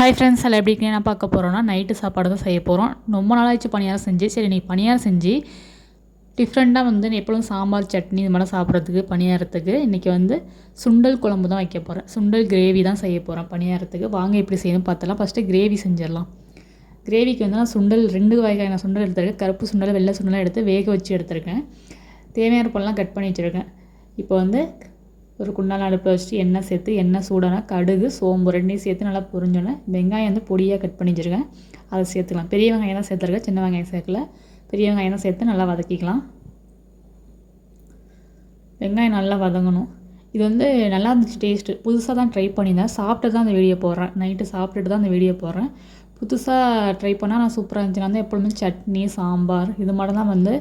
Hi friends எல்லாம் எப்படி என்ன பார்க்க போகிறோன்னா நைட்டு சாப்பாடு தான் செய்ய போகிறோம் ரொம்ப நாளாச்சு பணியாரம் செஞ்சு. சரி நீ பணியாரம் செஞ்சு டிஃப்ரெண்ட்டாக வந்து எப்பொழுதும் சாம்பார் சட்னி இது மாதிரி சாப்பிட்றதுக்கு பணியாரத்துக்கு இன்றைக்கி வந்து சுண்டல் குழம்பு தான் வைக்க போகிறேன் சுண்டல் கிரேவி தான் செய்ய போகிறேன் பணியாரத்துக்கு. வாங்க எப்படி செய்யணும் பார்த்தலாம் ஃபஸ்ட்டு கிரேவி செஞ்சிடலாம். கிரேவிக்கு வந்து நான் சுண்டல் ரெண்டு வகையான சுண்டல் எடுத்துருக்கேன். கருப்பு சுண்டல் வெள்ளை சுண்டலாம் எடுத்து வேக வச்சு எடுத்திருக்கேன். தேவையான பொருள்லாம் கட் பண்ணி வச்சுருக்கேன். இப்போ வந்து ஒரு குண்டான அடுப்பு வச்சுட்டு எண்ணெய் சேர்த்து எண்ணெய் சூடானா கடுகு சோம்பு ரெண்டையும் சேர்த்து நல்லா பொரிஞ்சோன்னே வெங்காயம் வந்து பொடியாக கட் பண்ணி வச்சுருக்கேன். அதை சேர்த்துக்கலாம். பெரிய வெங்காயம் தான் சேர்த்துருக்கேன். சின்ன வெங்காயம் சேர்க்கல. பெரிய வெங்காயம் தான் சேர்த்து நல்லா வதக்கிக்கலாம். வெங்காயம் நல்லா வதங்கணும். இது வந்து நல்லா இருந்துச்சு டேஸ்ட்டு. புதுசாக தான் ட்ரை பண்ணியிருந்தேன். சாப்பிட்டு தான் அந்த வீடியோ போடுறேன். நைட்டு சாப்பிட்டுட்டு தான் அந்த வீடியோ போடுறேன். புதுசாக ட்ரை பண்ணால் நான் சூப்பராக இருந்துச்சு நான் வந்து எப்பொழுதுமே சட்னி சாம்பார் இது மட்டும் தான் வந்து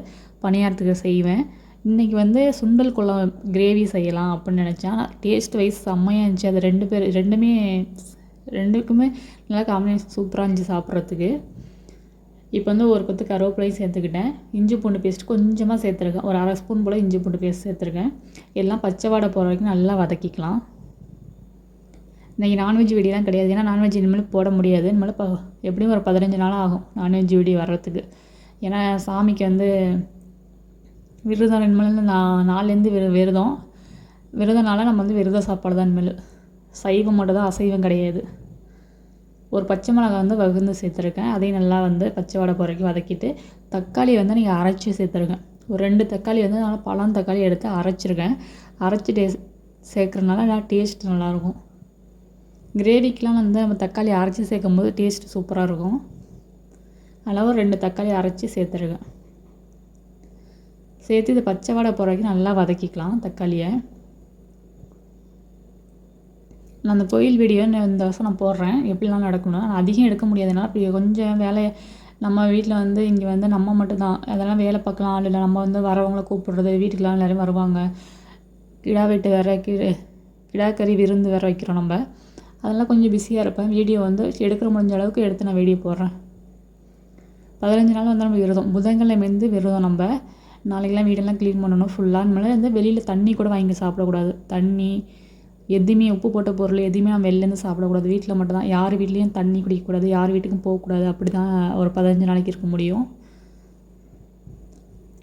பணியாரத்துக்கு செய்வேன். இன்றைக்கி வந்து சுண்டல் குழம்பு கிரேவி செய்யலாம் அப்படின்னு நினச்சேன். டேஸ்ட் வைஸ் செம்மையாக இருந்துச்சு. அது ரெண்டு பேர் ரெண்டுமே ரெண்டுக்குமே நல்லா காம்பினேஷன் சூப்பராக இருந்துச்சு சாப்பிட்றதுக்கு. இப்போ வந்து ஒரு பத்து கருவேப்பிலையும் சேர்த்துக்கிட்டேன். இஞ்சி பூண்டு பேஸ்ட் கொஞ்சமாக சேர்த்துருக்கேன். ஒரு அரை ஸ்பூன் போல் இஞ்சி பூண்டு பேஸ்ட் சேர்த்துருக்கேன். எல்லாம் பச்சை வாடை போகிற வரைக்கும் நல்லா வதக்கிக்கலாம். இன்றைக்கி நான்வெஜ் வீடியோலாம் கிடையாது. ஏன்னா நான்வெஜ் இனிமேல் போட முடியாது. இனிமேல் ப எப்படியும் ஒரு பதினஞ்சு நாள் ஆகும் நான்வெஜ் வீடியோ வர்றதுக்கு. ஏன்னா சாமிக்கு வந்து விரதம் இனிமேல் நான் நாலுலேருந்து விர விரதம். விரதம்னால நம்ம வந்து விரத சாப்பாடு தான் இனிமேல். சைவம் மட்டும் தான் அசைவம் கிடையாது. ஒரு பச்சை மிளகாய் வந்து வகுந்து சேர்த்துருக்கேன். அதையும் நல்லா வந்து பச்சை வடை வரைக்கும் வதக்கிட்டு தக்காளி வந்து நீங்கள் அரைச்சி சேர்த்துருக்கேன் ஒரு ரெண்டு தக்காளி வந்து நல்லா பழம் தக்காளி எடுத்து அரைச்சிருக்கேன். அரைச்சி டே சேர்க்குறதுனால நல்லா டேஸ்ட் நல்லாயிருக்கும். கிரேவிக்கெலாம் வந்து நம்ம தக்காளி அரைச்சி சேர்க்கும் போது டேஸ்ட் சூப்பராக இருக்கும். அதனால் ஒரு ரெண்டு தக்காளி அரைச்சி சேர்த்துருக்கேன். சேர்த்து இது பச்சை வடை போகிற வரைக்கும் நல்லா வதக்கிக்கலாம் தக்காளியை. நான் அந்த கோயில் வீடியோ இந்த வருஷம் நான் போடுறேன். எப்படிலாம் நடக்கணும் நான் அதிகம் எடுக்க முடியாதுனால அப்படி கொஞ்சம் வேலையை நம்ம வீட்டில் வந்து இங்கே வந்து நம்ம மட்டும்தான். அதெல்லாம் வேலை பார்க்கலாம் ஆள் இல்லை. நம்ம வந்து வரவங்கள கூப்பிடுறது வீட்டுக்கெலாம் எல்லோரும் வருவாங்க. கிடா வெட்டு வேற கி கிடாக்கறி விருந்து வேறு வைக்கிறோம் நம்ம. அதெல்லாம் கொஞ்சம் பிஸியாக இருப்பேன். வீடியோ வந்து எடுக்கிற முடிஞ்ச அளவுக்கு எடுத்து நான் வீடியோ போடுறேன். பதினஞ்சு நாள் வந்து நம்ம விரதம். புதன்கிழமைந்து விரதம் நம்ம. நாளைக்கெல்லாம் வீடெல்லாம் க்ளீன் பண்ணணும். ஃபுல்லாக இனிமேல் வந்து வெளியில் தண்ணி கூட வாங்கி சாப்பிடக்கூடாது. தண்ணி எதுவுமே உப்பு போட்ட பொருள் எதுவுமே நம்ம வெளிலேருந்து சாப்பிடக்கூடாது. வீட்டில் மட்டும்தான். யார் வீட்லேயும் தண்ணி குடிக்கக்கூடாது. யார் வீட்டுக்கும் போகக்கூடாது. அப்படி தான் ஒரு பதினஞ்சு நாளைக்கு இருக்க முடியும்.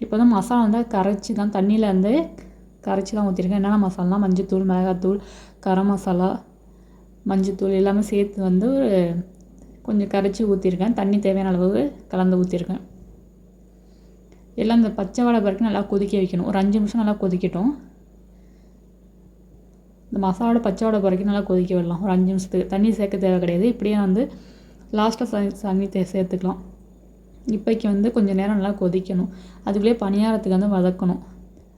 இப்போ வந்து மசாலா வந்து கரைச்சி தான் தண்ணியில் வந்து கரைச்சி தான் ஊற்றிருக்கேன் என்னென்ன மசாலானா மஞ்சத்தூள் மிளகாத்தூள் கரம் மசாலா மஞ்சத்தூள் எல்லாமே சேர்த்து வந்து ஒரு கொஞ்சம் கரைச்சி ஊற்றிருக்கேன் தண்ணி தேவையான அளவு கலந்து ஊற்றிருக்கேன் எல்லாம் இந்த பச்சை வாடை வரைக்கும் நல்லா கொதிக்க வைக்கணும். ஒரு அஞ்சு நிமிஷம் நல்லா கொதிக்கட்டும். இந்த மசாலோட பச்சை வாடை வரைக்கும் நல்லா கொதிக்க விடலாம். ஒரு அஞ்சு நிமிஷத்துக்கு. தண்ணி சேர்க்க தேவை கிடையாது. இப்படியே வந்து லாஸ்ட்டாக தண்ணி சனி சேர்த்துக்கலாம். இப்போக்கி வந்து கொஞ்சம் நேரம் நல்லா கொதிக்கணும். அதுக்குள்ளேயே பணியாரத்துக்கு வந்து வதக்கணும்.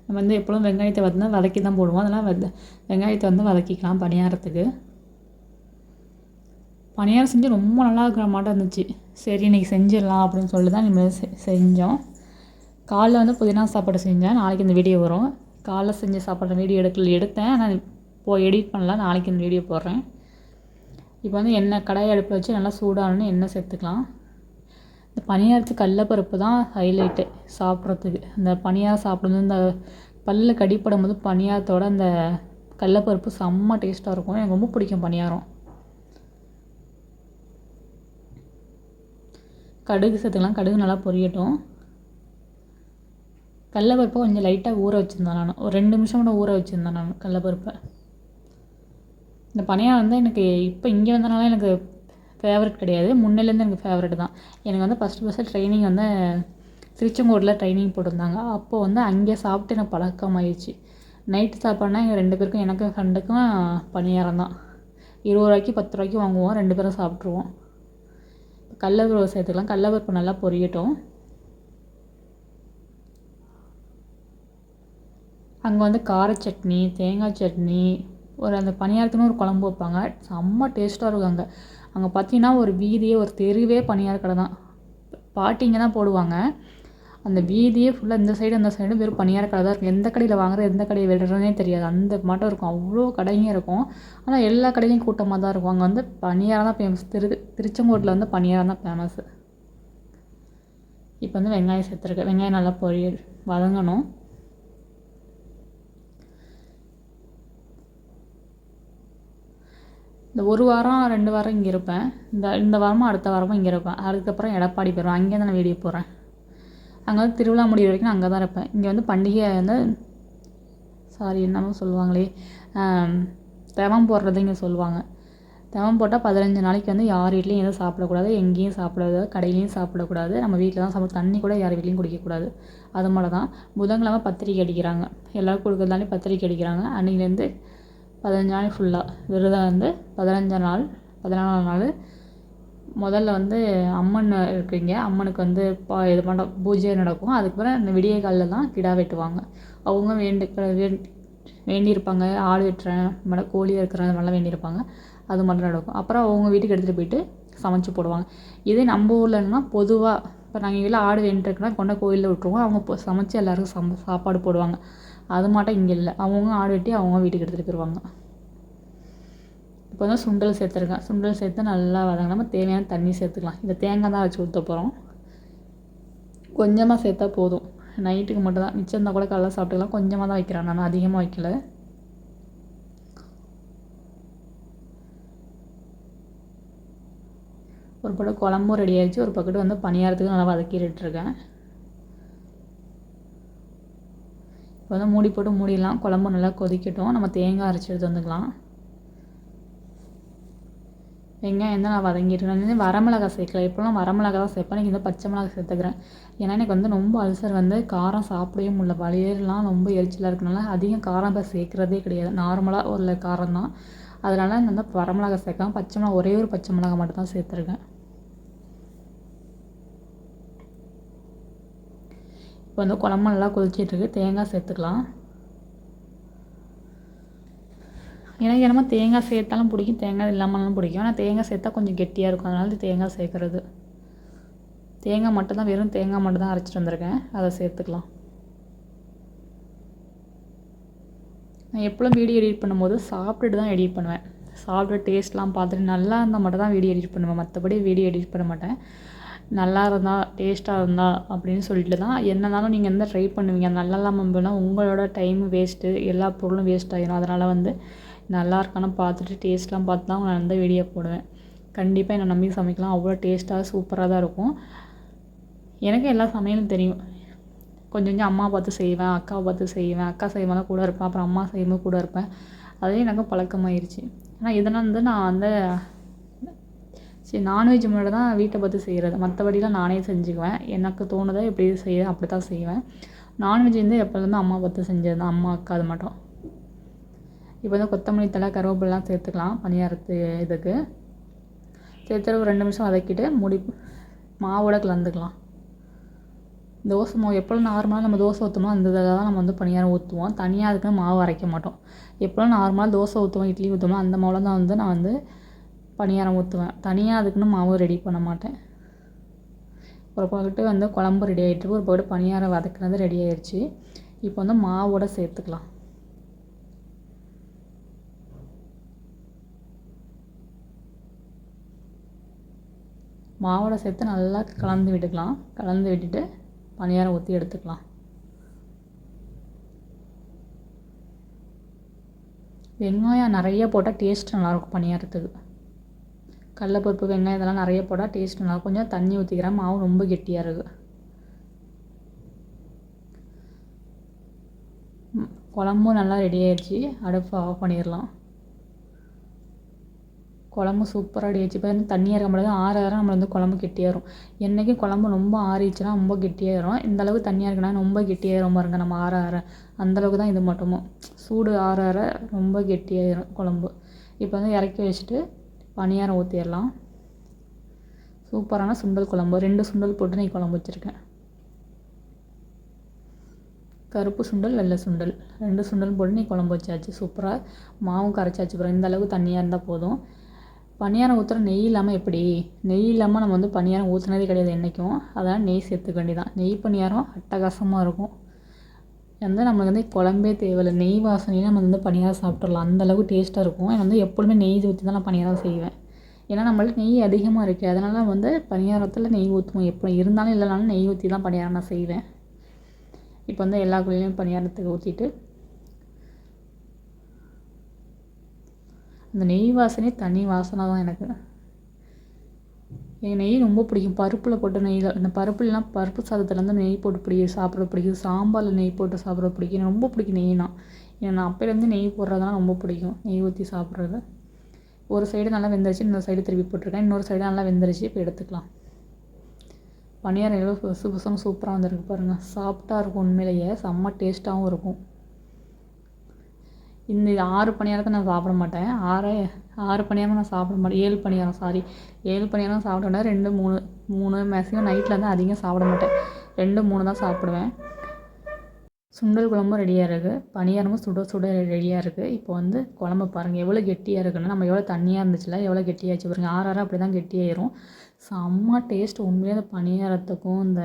நம்ம வந்து எப்பொழுதும் வெங்காயத்தை வந்து வதக்கி தான் போடுவோம். அதெல்லாம் வெத வெங்காயத்தை வந்து வதக்கிக்கலாம் பணியாரத்துக்கு. பணியாரம் செஞ்சு ரொம்ப நல்லா இருக்கிற மாட்டம் இருந்துச்சு. சரி இன்றைக்கி செஞ்சிடலாம் அப்படின்னு சொல்லி தான் நம்ம செஞ்சோம். காலைல வந்து புதினா சாப்பாடு செஞ்சேன். நாளைக்கு இந்த வீடியோ வரும். காலைல செஞ்ச சாப்பாடு வீடியோ எடுக்கல எடுத்தேன். ஆனால் இப்போ எடிட் பண்ணலாம் நாளைக்கு இந்த வீடியோ போடுறேன். இப்போ வந்து எண்ணெய் கடாய் அடுப்பில் வச்சு நல்லா சூடானு எண்ணெய் சேர்த்துக்கலாம். இந்த பனியாரத்து கடலப்பருப்பு தான் ஹைலைட்டு சாப்பிட்றதுக்கு. இந்த பணியாரம் சாப்பிடும்போது இந்த பல்லில் கடிப்படும் போது பனியாரத்தோட அந்த கடலப்பருப்பு செம்ம டேஸ்ட்டாக இருக்கும். எனக்கு ரொம்ப பிடிக்கும் பனியாரம் கடுகு சேர்த்துக்கலாம். கடுகு நல்லா பொரியட்டும். கடலப்பருப்பை கொஞ்சம் லைட்டாக ஊற வச்சுருந்தேன் நான். ஒரு ரெண்டு நிமிஷம் கூட ஊற வச்சுருந்தேன் நான் கடலப்பருப்பை இந்த பனியாரம் வந்து எனக்கு இப்போ இங்கே வந்தனால எனக்கு ஃபேவரட் கிடையாது. முன்னிலேருந்து எனக்கு ஃபேவரட் தான். எனக்கு வந்து ஃபஸ்ட்டு ஃபஸ்ட்டு ட்ரைனிங் வந்து திருச்செங்கோட்டில் ட்ரைனிங் போட்டிருந்தாங்க. அப்போது வந்து அங்கே சாப்பிட்டு எனக்கு பழக்கமாயிடுச்சு நைட்டு சாப்பாடுனா எங்கள் ரெண்டு பேருக்கும் எனக்கும் ஃப்ரெண்டுக்கும் பணியாரம் தான். இருபது ரூபாய்க்கு பத்து ரூபாய்க்கு வாங்குவோம். ரெண்டு பேரும் சாப்பிட்ருவோம் கடலப்பருப்பு சேர்த்துக்கலாம். கடலப்பருப்பு நல்லா பொரியட்டும். அங்கே வந்து கார சட்னி தேங்காய் சட்னி ஒரு அந்த பணியாரத்துன்னு ஒரு குழம்பு வைப்பாங்க. செம்ம டேஸ்ட்டாக இருக்கும் அங்கே. அங்கே பார்த்தீங்கன்னா ஒரு வீதியே ஒரு தெருவே பணியார கடை தான். பாட்டிங்க தான் போடுவாங்க. அந்த வீதியே ஃபுல்லாக இந்த சைடு அந்த சைடு வெறும் பணியார கடை தான் இருக்கும். எந்த கடையில் வாங்குறது எந்த கடையை விடுறதுனே தெரியாது. அந்த மாட்டம் இருக்கும். அவ்வளோ கடைங்க இருக்கும். ஆனால் எல்லா கடையிலையும் கூட்டமாக தான் இருக்கும். அங்கே வந்து பணியாரம் தான் ஃபேமஸ் திரு திருச்செங்கோட்டில் வந்து பணியாரம் தான் ஃபேமஸ்ஸு இப்போ வந்து வெங்காயம் சேர்த்துருக்கேன் வெங்காயம் நல்லா பொரியல். வதங்கணும். இந்த ஒரு வாரம் ரெண்டு வாரம் இங்கே இருப்பேன். இந்த இந்த வாரமும் அடுத்த வாரமும் இங்கே இருப்பேன். அதுக்கப்புறம் எடப்பாடி போயிடுவேன். அங்கே தான் நான் வீடியோ போகிறேன் அங்கே வந்து திருவிழா முடிவு வரைக்கும் நான் அங்கே தான் இருப்பேன். இங்கே வந்து பண்டிகை வந்து சாரி என்னமோ சொல்லுவாங்களே தவம் போடுறது இங்கே சொல்லுவாங்க. தவம் போட்டால் பதினஞ்சு நாளைக்கு வந்து யார் வீட்லேயும் எதுவும் சாப்பிடக்கூடாது எங்கேயும் சாப்பிடக்கூடாது கடையிலையும் சாப்பிடக்கூடாது. நம்ம வீட்டில் தான் சாப்பிட தண்ணி கூட யார் வீட்லேயும் குடிக்கக்கூடாது. அது மாதிரி தான் புதன்கிழமை பத்திரிக்கை அடிக்கிறாங்க. எல்லோரும் கொடுக்குறதாலே பத்திரிக்கை அடிக்கிறாங்க. அன்றைக்கிலேருந்து பதினஞ்சு நாள் ஃபுல்லாக விரதம் வந்து பதினஞ்சாம் நாள் பதினாலாம் நாள். முதல்ல வந்து அம்மன் இருக்குங்க. அம்மனுக்கு வந்து பா இது பண்ண பூஜை நடக்கும். அதுக்கப்புறம் இந்த விடிய காலில் தான் கிடா வெட்டுவாங்க. அவங்க வேண்டு வேண்டியிருப்பாங்க. ஆடு வெட்டுறேன் இது கோழி இருக்கிறேன் இது மாதிரிலாம் வேண்டியிருப்பாங்க. அது மட்டும் நடக்கும். அப்புறம் அவங்க வீட்டுக்கு எடுத்துகிட்டு போயிட்டு சமைச்சு போடுவாங்க. இதே நம்ம ஊர்லன்னா பொதுவாக இப்போ நாங்கள் எங்கள் ஆடு வேண்டியிருக்குன்னா கொண்ட கோயிலில் விட்ருவோம் அவங்க சமைச்சு எல்லாருக்கும் சம சாப்பாடு போடுவாங்க. அது மாட்டம் இங்கே இல்லை. அவங்கவுங்க ஆடு வெட்டி அவங்க வீட்டுக்கு எடுத்துகிட்டு போயிடுவாங்க இப்போ தான் சுண்டல் சேர்த்துருக்கேன். சுண்டல் சேர்த்து நல்லா வதங்கினா தேவையான தண்ணி சேர்த்துக்கலாம். இந்த தேங்காய் தான் வச்சு ஊற்ற போகிறோம் கொஞ்சமாக சேர்த்தா போதும். நைட்டுக்கு மட்டும் தான். மிச்சம் இருந்தால் கூட காலைல சாப்பிட்டுக்கலாம். கொஞ்சமாக தான் வைக்கிறேன் நான் அதிகமாக வைக்கல. ஒரு பக்கம் குழம்பும் ரெடி ஆகிடுச்சு ஒரு பக்கெட்டு வந்து பணியாரத்துக்கு நல்லா வதக்கிட்டுருக்கேன் இப்போ வந்து மூடி போட்டு மூடிடலாம் குழம்பு நல்லா கொதிக்கட்டும். நம்ம தேங்காய் அரைச்சி எடுத்து வந்துக்கலாம். வெங்காயம் வந்து நான் வதங்கிட்டுருக்கேன் வரமிளகா சேர்க்கல. இப்போலாம் வரமிளகா தான் சேர்ப்பேன். இன்றைக்கி வந்து பச்சை மிளகா சேர்த்துக்கிறேன். ஏன்னா எனக்கு வந்து ரொம்ப அல்சர் வந்து காரம் சாப்பிடவே முடியல. வழியெல்லாம் ரொம்ப எரிச்சலாக இருக்கனால அதிகம் காரம் இப்போ சேர்க்குறதே கிடையாது. நார்மலாக ஒரு காரம் தான் அதனால் நான் வந்து வரமிளகா சேர்க்காம பச்சை மிளகா ஒரே ஒரு பச்சை மிளகா மட்டும் தான் சேர்த்துருக்கேன். இப்போ வந்து குழம்பு நல்லா கொதிச்சிட்ருக்கு. தேங்காய் சேர்த்துக்கலாம். எனக்கு என்னமோ தேங்காய் சேர்த்தாலும் பிடிக்கும் தேங்காய் இல்லாமலும் பிடிக்கும். ஆனால் தேங்காய் சேர்த்தா கொஞ்சம் கெட்டியாக இருக்கும். அதனால தேங்காய் சேர்க்குறது. தேங்காய் மட்டும்தான் வெறும் தேங்காய் மட்டும் தான் அரைச்சிட்டு வந்திருக்கேன். அதை சேர்த்துக்கலாம். நான் எப்போதும் வீடியோ எடிட் பண்ணும்போது சாப்பிட்டுட்டு தான் எடிட் பண்ணுவேன். சாப்பிட்டு டேஸ்ட்லாம் பார்த்துட்டு நல்லா இருந்தால் மட்டும் தான் வீடியோ எடிட் பண்ணுவேன். மற்றபடி வீடியோ எடிட் பண்ண மாட்டேன். நல்லா இருந்தால் டேஸ்ட்டாக இருந்தால் அப்படின்னு சொல்லிட்டு தான் என்னனாலும் நீங்கள் வந்து ட்ரை பண்ணுவீங்க. நல்லா இல்லாமல் போனால் உங்களோட டைம் வேஸ்ட்டு எல்லா பொருளும் வேஸ்ட் ஆகிடும் அதனால் வந்து நல்லா இருக்கான்னு பார்த்துட்டு டேஸ்ட்லாம் பார்த்து தான் நான் வந்து வீடியோ போடுவேன். கண்டிப்பாக என்னை நம்பி சமைக்கலாம். அவ்வளோ டேஸ்ட்டாக சூப்பராக தான் இருக்கும். எனக்கு எல்லா சமையலும் தெரியும். கொஞ்சம் கொஞ்சம் அம்மா பார்த்து செய்வேன் அக்காவை பார்த்து செய்வேன். அக்கா செய்யும்போது கூட இருப்பேன். அப்புறம் அம்மா செய்யும்போது கூட இருப்பேன். அதே எனக்கு பழக்கமாயிருச்சு. ஆனால் இதெல்லாம் வந்து நான் வந்து சரி நான்வெஜ் முன்னாடி தான் வீட்டை பார்த்து செய்கிறது மற்றபடிலாம் நானே செஞ்சுக்குவேன். எனக்கு தோணுதோ எப்படி செய்ய அப்படி தான் செய்வேன். நான்வெஜ் வந்து எப்போதுமே அம்மா பார்த்து செஞ்சது தான். அம்மா அக்கா அது மட்டும். இப்போ வந்து கொத்தமல்லி தழை கருவேப்பிலாம் சேர்த்துக்கலாம். பணியாரத்து இதுக்கு. சேர்த்து ஒரு ரெண்டு நிமிஷம் வதக்கிட்டு முடி மாவோட கலந்துக்கலாம். தோசை மாவு எப்போல்லாம் நார்மலாக நம்ம தோசை ஊற்றுமோ அந்த இதில் தான் நம்ம வந்து பணியாரம் ஊற்றுவோம் தனியாக அதுக்கு மாவு அரைக்க மாட்டோம். எப்போல்லாம் நார்மலாக தோசை ஊற்றுவோம் இட்லி ஊற்றுவோம் அந்த மாவில் தான் வந்து நான் வந்து பணியாரம் ஊற்றுவேன் தனியாக அதுக்குன்னு மாவு ரெடி பண்ண மாட்டேன். ஒரு பக்கெட்டு வந்து குழம்பு ரெடி ஆகிட்டு ஒரு பக்கெட்டு பணியாரம் வதக்குனது ரெடி ஆயிடுச்சு இப்போ வந்து மாவோட சேர்த்துக்கலாம். மாவோட சேர்த்து நல்லா கலந்து விட்டுக்கலாம். கலந்து விட்டுட்டு பணியாரம் ஊற்றி எடுத்துக்கலாம். வெங்காயம் நிறைய போட்டால் டேஸ்ட் நல்லாயிருக்கும் பணியாரத்துக்கு. கடலப்பருப்பு வெங்காயம் இதெல்லாம் நிறைய போட்டால் டேஸ்ட் நல்லா கொஞ்சம் தண்ணி ஊற்றிக்கிறேன் மாவு ரொம்ப கெட்டியாக இருக்குது குழம்பும் நல்லா ரெடி ஆயிடுச்சு அடுப்பு ஆஃப் பண்ணிடலாம். குழம்பு சூப்பராக ரெடி ஆயிடுச்சு இப்போ வந்து தண்ணியாக இருக்க. முடியாது ஆற ஆற வந்து குழம்பு கெட்டியாயிரும் என்றைக்கும் குழம்பு ரொம்ப ஆறிச்சுன்னா ரொம்ப கெட்டியாயிரும் இந்த அளவுக்கு தண்ணியாக இருக்குன்னா ரொம்ப கெட்டியாயிரும் பாருங்க. நம்ம ஆற ஆற. அந்தளவுக்கு தான் இது மட்டுமும் சூடு ஆற ஆற ரொம்ப கெட்டியாயிரும் குழம்பு. இப்போ வந்து இறக்கி வச்சுட்டு பணியாரம் ஊற்றிடலாம் சூப்பரான சுண்டல் குழம்பு. ரெண்டு சுண்டல் போட்டு நீ குழம்பு வச்சுருக்கேன். கருப்பு சுண்டல் வெள்ளை சுண்டல். ரெண்டு சுண்டல் போட்டு நீ குழம்பு வச்சாச்சு. சூப்பராக மாவும் கரைச்சாச்சு அப்புறம் இந்த அளவுக்கு தண்ணியாக இருந்தால் போதும். பணியாரம் ஊற்றுற நெய் இல்லாமல் எப்படி? நெய் இல்லாமல் நம்ம வந்து பணியாரம் ஊற்றுனதே கிடையாது என்றைக்கும் அதனால் நெய் சேர்த்துக்க வேண்டியதான் நெய் பணியாரம் அட்டகாசமாக இருக்கும். வந்து நம்மளுக்கு வந்து குழம்பே தேவையில்லை. நெய் வாசனையில் நம்ம வந்து பணியாரம் சாப்பிட்றலாம் அந்தளவுக்கு டேஸ்ட்டாக இருக்கும். நான் வந்து எப்பொழுதுமே நெய் ஊற்றி தான் நான் பணியாரம் செய்வேன். ஏன்னா நம்மள்ட்ட நெய் அதிகமாக இருக்குது அதனால் வந்து பணியாரத்தில் நெய் ஊற்றுவோம் எப்போ இருந்தாலும் இல்லைனாலும் நெய் ஊற்றி தான் பணியாரம் நான் செய்வேன். இப்போ வந்து எல்லா குழியிலையும் பணியாரத்துக்கு ஊற்றிட்டு அந்த நெய் வாசனையே தனி வாசனை தான் எனக்கு. எனக்கு நெய் ரொம்ப பிடிக்கும். பருப்பில் போட்ட நெய்யில் இந்த பருப்புலாம் பருப்பு சாதத்துலேருந்து நெய் போட்டு பிடிக்கும் சாப்பிட பிடிக்கும். சாம்பாரில் நெய் போட்டு சாப்பிட பிடிக்கும். எனக்கு ரொம்ப பிடிக்கும் நெய்னா. ஏன்னா நான் அப்போலேருந்து நெய் போடுறதுலாம் ரொம்ப பிடிக்கும். நெய் ஊற்றி சாப்பிட்றது. ஒரு சைடு நல்லா வெந்துருச்சு இன்னொரு சைடு திருப்பி போட்டிருக்கேன். இன்னொரு சைடு நல்லா வெந்துருச்சு இப்போ எடுத்துக்கலாம். பணியாரம் எவ்வளோ புதுசு புதுசாக சூப்பராக வந்திருக்கு பாருங்கள் சாஃப்டாக இருக்கும் உண்மையிலேயே. செம்ம டேஸ்ட்டாகவும் இருக்கும். இந்த ஆறு பணியாரத்தை நான் சாப்பிட மாட்டேன். ஆறே ஆறு பணியாரம் நான் சாப்பிட மாட்டேன். ஏழு பணியாரம் சாரி ஏழு பணியாரம் சாப்பிட ரெண்டு மூணு மூணு மேக்ஸிமம் நைட்டில் வந்து அதிகம் சாப்பிட மாட்டேன். ரெண்டு மூணு தான் சாப்பிடுவேன். சுண்டல் குழம்பும் ரெடியாக இருக்குது பணியாரமும் சுட சுட ரெடியாக இருக்குது இப்போ வந்து குழம்பு பாருங்கள் எவ்வளோ கெட்டியாக இருக்குன்னு நம்ம எவ்வளோ தண்ணியாக இருந்துச்சுல எவ்வளோ கெட்டியாச்சு பாருங்கள் ஆறு ஆறு அப்படி தான் கெட்டியாயிரும். செம்ம டேஸ்ட் உண்மையாக அந்த பணியாரத்துக்கும் இந்த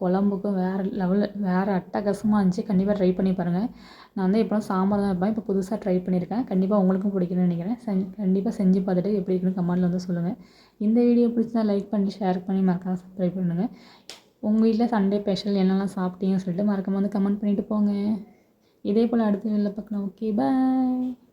குழம்புக்கும் வேறு லெவலில் வேறு அட்டகாசமாக இருந்துச்சு. கண்டிப்பாக ட்ரை பண்ணி பாருங்கள் நான் வந்து எப்போலாம் சாம்பார் தான் வைப்பேன். இப்போ புதுசாக ட்ரை பண்ணியிருக்கேன் கண்டிப்பாக உங்களுக்கும் பிடிக்கும்னு நினைக்கிறேன். செஞ் கண்டிப்பாக செஞ்சு பார்த்துட்டு எப்படி இருக்குன்னு கமெண்ட்டில் வந்து சொல்லுங்கள் இந்த வீடியோ பிடிச்சா லைக் பண்ணி ஷேர் பண்ணி மறக்காமல் சப்ஸ்கிரைப் பண்ணுங்கள் உங்கள் வீட்டில் சண்டே ஸ்பெஷல் என்னெல்லாம் சாப்பிட்டீங்கன்னு சொல்லிட்டு மறக்காமல் வந்து கமெண்ட் பண்ணிவிட்டு போங்க. இதே போல் அடுத்த வீடியோவில் பார்க்கலாம். Okay bye